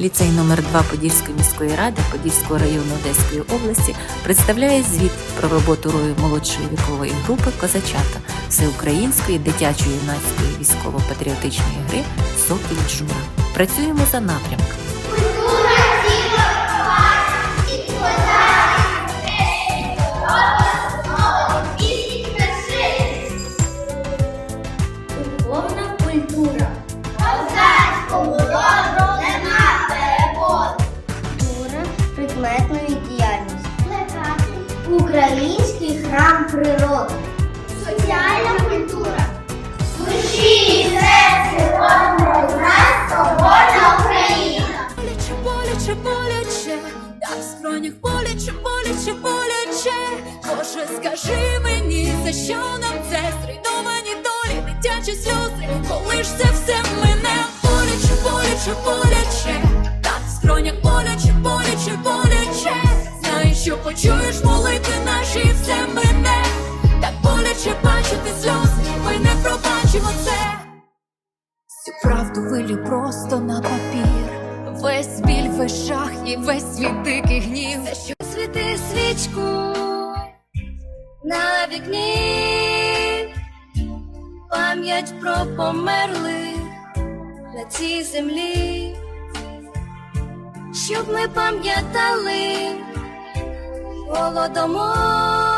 Ліцей номер 2 Подільської міської ради Подільського району Одеської області представляє звіт про роботу рою молодшої вікової групи Козачата всеукраїнської дитячо-юнацької військово-патріотичної гри Сокіль Джура. Працюємо за напрямками. Скронях боляче, боляче, боляче. Боже, скажи мені, за що нам це зруйновані долі, дитячі сльози, коли ж це все мене боляче, боляче, боляче, так в боляче, боляче, боляче. Знаєш, що почуєш молитви наші, все мене. Так боляче бачити сльози, ми не пробачимо це. Всю правду вилю просто на папір. Весь біль, весь жах і весь свій дикий гнів. Що світи свічку на вікні, пам'ять про померлих на цій землі, щоб ми пам'ятали голодомор.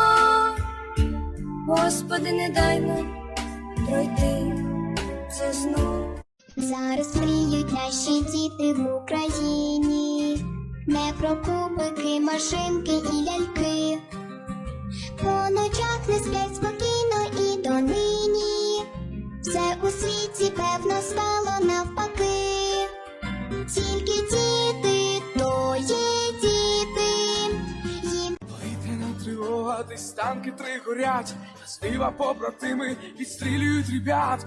Господи, не дай нам пройти це знов. Зараз мріють наші діти в Україні, не про кубики, машинки і ляльки. По ночах не сплять спокійно і донині. Все у світі певно стало навпаки. Тільки діти, то є діти. Їм Повітряна тривога, десь танки три горять, зліва побратими відстрілюють ребят.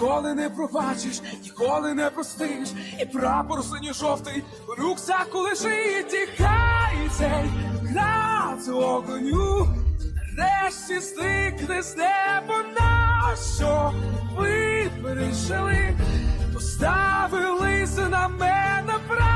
Ніколи не пробачиш, ніколи не простиш, і прапор синьо-жовтий у рюкзаку лежить, тікає цей град огню. Нарешті стикне з неба. На що ви пережили, поставили на мене прапор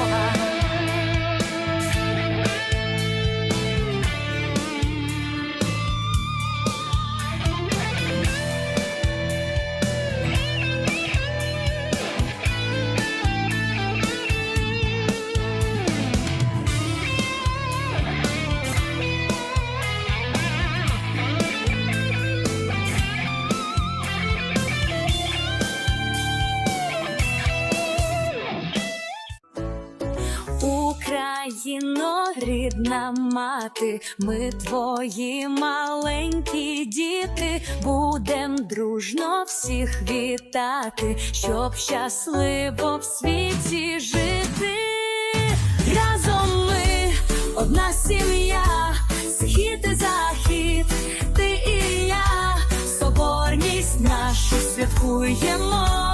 Україно, рідна мати, ми твої маленькі діти, будем дружно всіх вітати, щоб щасливо в світі жити. Разом ми одна сім'я, схід і захід, ти і я, соборність нашу святкуємо,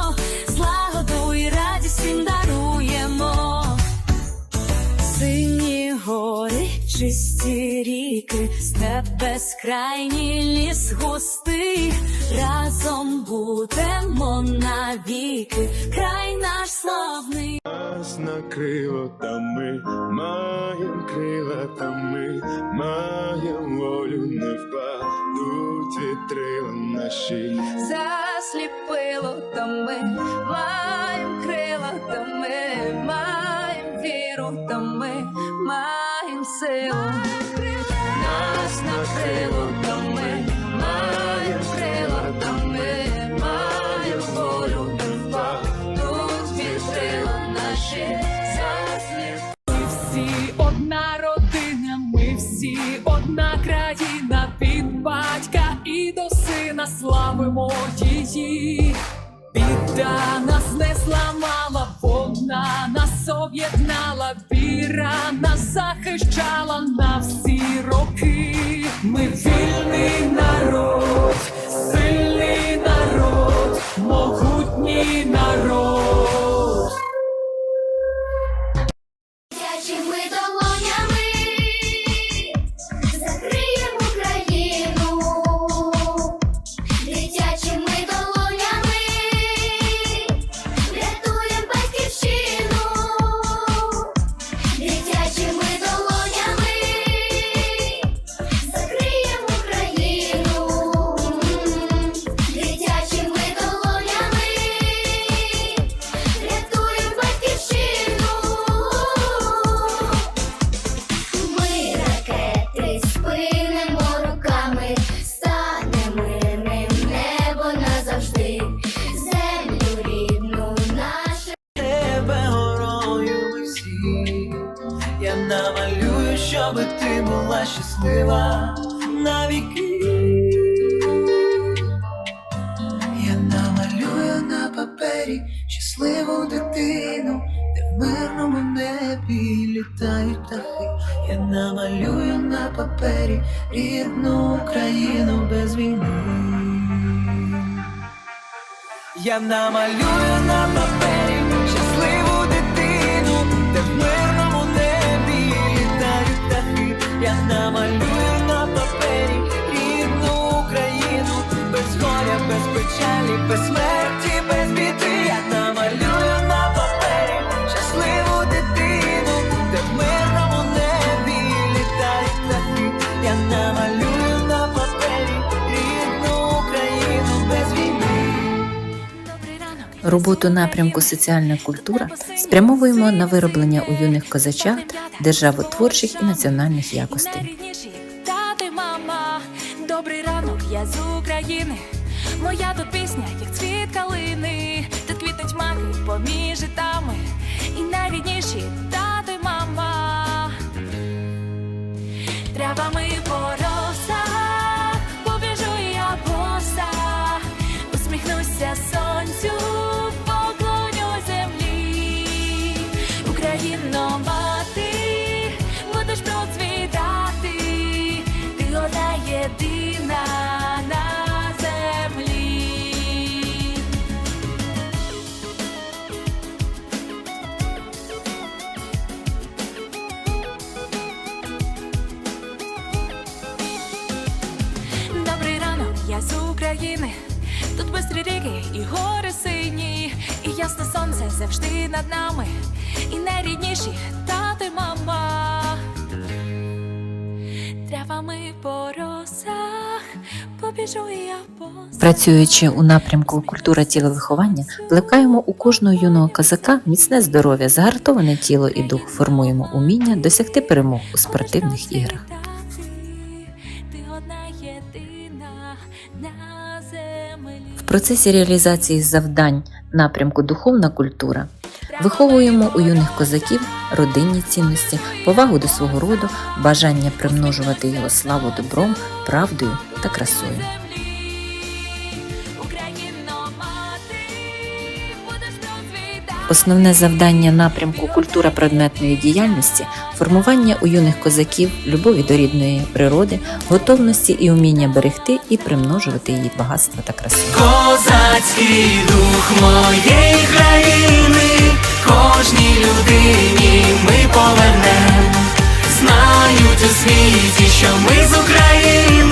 ріки, степ безкрайній ліс густий, разом будемо навіки, край наш славний. Нас накрило та ми маєм крила, та ми маєм волю, не впадуть вітрила наші. засліпило, то ми маємо крила, одна родина, ми всі одна країна від батька і до сина славимо її. Біда нас не зламала, вона нас об'єднала, віра нас захищала на всі роки. Ми намалюю, щоби ти була щаслива навіки. Я намалюю на папері щасливу дитину, де в мирному небі літають птахи. Я намалюю на папері рідну Україну без війни. Я намалюю на папері Я намалюю на папері рідну Україну, без горя, без печалі, без смерті, Роботу напрямку соціальна культура спрямовуємо на вироблення у юних козачат державотворчих і національних якостей. Тати, мама, добрий ранок, я з України. Моя тут пісня, як цвіт калини. Тут квітнуть маки поміж житами. І найрідніші тати, мама. Травами по і гори сині, і ясне сонце завжди над нами. І найрідніші тати, мама. Травами по росах побіжу я по Працюючи у напрямку культура тіловиховання, плекаємо у кожного юного козака міцне здоров'я, загартоване тіло і дух, формуємо уміння досягти перемог у спортивних іграх. Процесі реалізації завдань напрямку духовна культура виховуємо у юних козаків родинні цінності, повагу до свого роду, бажання примножувати його славу добром, правдою та красою. Основне завдання напрямку культура предметної діяльності формування у юних козаків любові до рідної природи, готовності і уміння берегти і примножувати її багатство та красу. Козацький дух моєї країни, кожній людині ми повернем. Знають у світі, що ми з України,